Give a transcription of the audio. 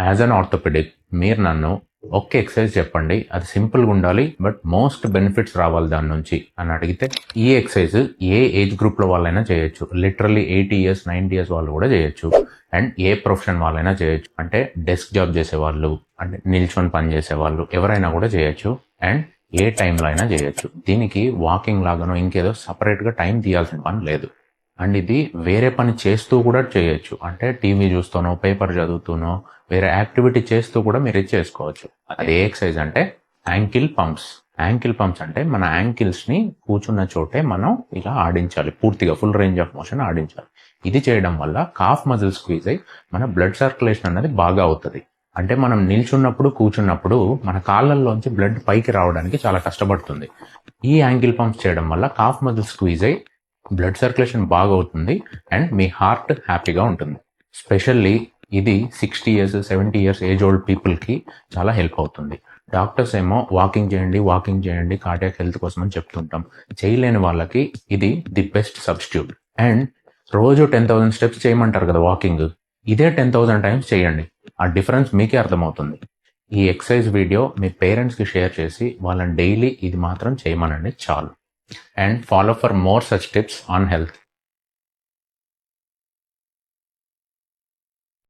As an orthopaedic మీరు నన్ను ఒక్క ఎక్సర్సైజ్ చెప్పండి. అది సింపుల్గా ఉండాలి బట్ మోస్ట్ బెనిఫిట్స్ రావాలి దాని నుంచి. అని అడిగితే ఈ ఎక్సర్సైజ్ ఏ ఏజ్ గ్రూప్లో వాళ్ళైనా చేయొచ్చు. Literally eighty years ninety years వాళ్ళు కూడా చేయొచ్చు. అండ్ ఏ ప్రొఫెషన్ వాళ్ళైనా చేయొచ్చు. అంటే డెస్క్ జాబ్ చేసేవాళ్ళు అంటే నిల్చొని పని చేసేవాళ్ళు ఎవరైనా కూడా చేయొచ్చు. అండ్ ఏ టైంలో అయినా చేయొచ్చు. దీనికి వాకింగ్ లాగానో ఇంకేదో సపరేట్గా టైం తీయాల్సిన పని లేదు. అండ్ ఇది వేరే పని చేస్తూ కూడా చేయొచ్చు. అంటే టీవీ చూస్తూనో పేపర్ చదువుతూనో వేరే యాక్టివిటీ చేస్తూ కూడా మీరు ఇది చేసుకోవచ్చు. అది ఏ ఎక్సర్సైజ్ అంటే యాంకిల్ పంప్స్. యాంకిల్ పంప్స్ అంటే మన యాంకిల్స్ని కూర్చున్న చోటే మనం ఇలా ఆడించాలి. పూర్తిగా ఫుల్ రేంజ్ ఆఫ్ మోషన్ ఆడించాలి. ఇది చేయడం వల్ల కాఫ్ మజిల్ స్క్వీజ్ అయి మన బ్లడ్ సర్క్యులేషన్ అనేది బాగా అవుతుంది. అంటే మనం నిల్చున్నప్పుడు కూర్చున్నప్పుడు మన కాళ్ళల్లోంచి బ్లడ్ పైకి రావడానికి చాలా కష్టపడుతుంది. ఈ యాంగిల్ పంప్స్ చేయడం వల్ల కాఫ్ మజిల్ స్క్వీజ్ అయి బ్లడ్ సర్క్యులేషన్ బాగా అవుతుంది అండ్ మీ హార్ట్ హ్యాపీగా ఉంటుంది. స్పెషల్లీ ఇది sixty years seventy years age old పీపుల్కి చాలా హెల్ప్ అవుతుంది. డాక్టర్స్ ఏమో వాకింగ్ చేయండి వాకింగ్ చేయండి కార్డియాక్ హెల్త్ కోసం అని చెప్తుంటాం. చేయలేని వాళ్ళకి ఇది ది బెస్ట్ సబ్స్టిట్యూట్. అండ్ రోజు టెన్ థౌసండ్ స్టెప్స్ చేయమంటారు కదా వాకింగ్. ఇదే టెన్ థౌసండ్ టైమ్స్ చేయండి. ఆ డిఫరెన్స్ మీకే అర్థమవుతుంది. ఈ ఎక్సర్సైజ్ వీడియో మీ పేరెంట్స్కి షేర్ చేసి వాళ్ళని డైలీ ఇది మాత్రం చేయమనండి. చాలు. and follow for more such tips on health.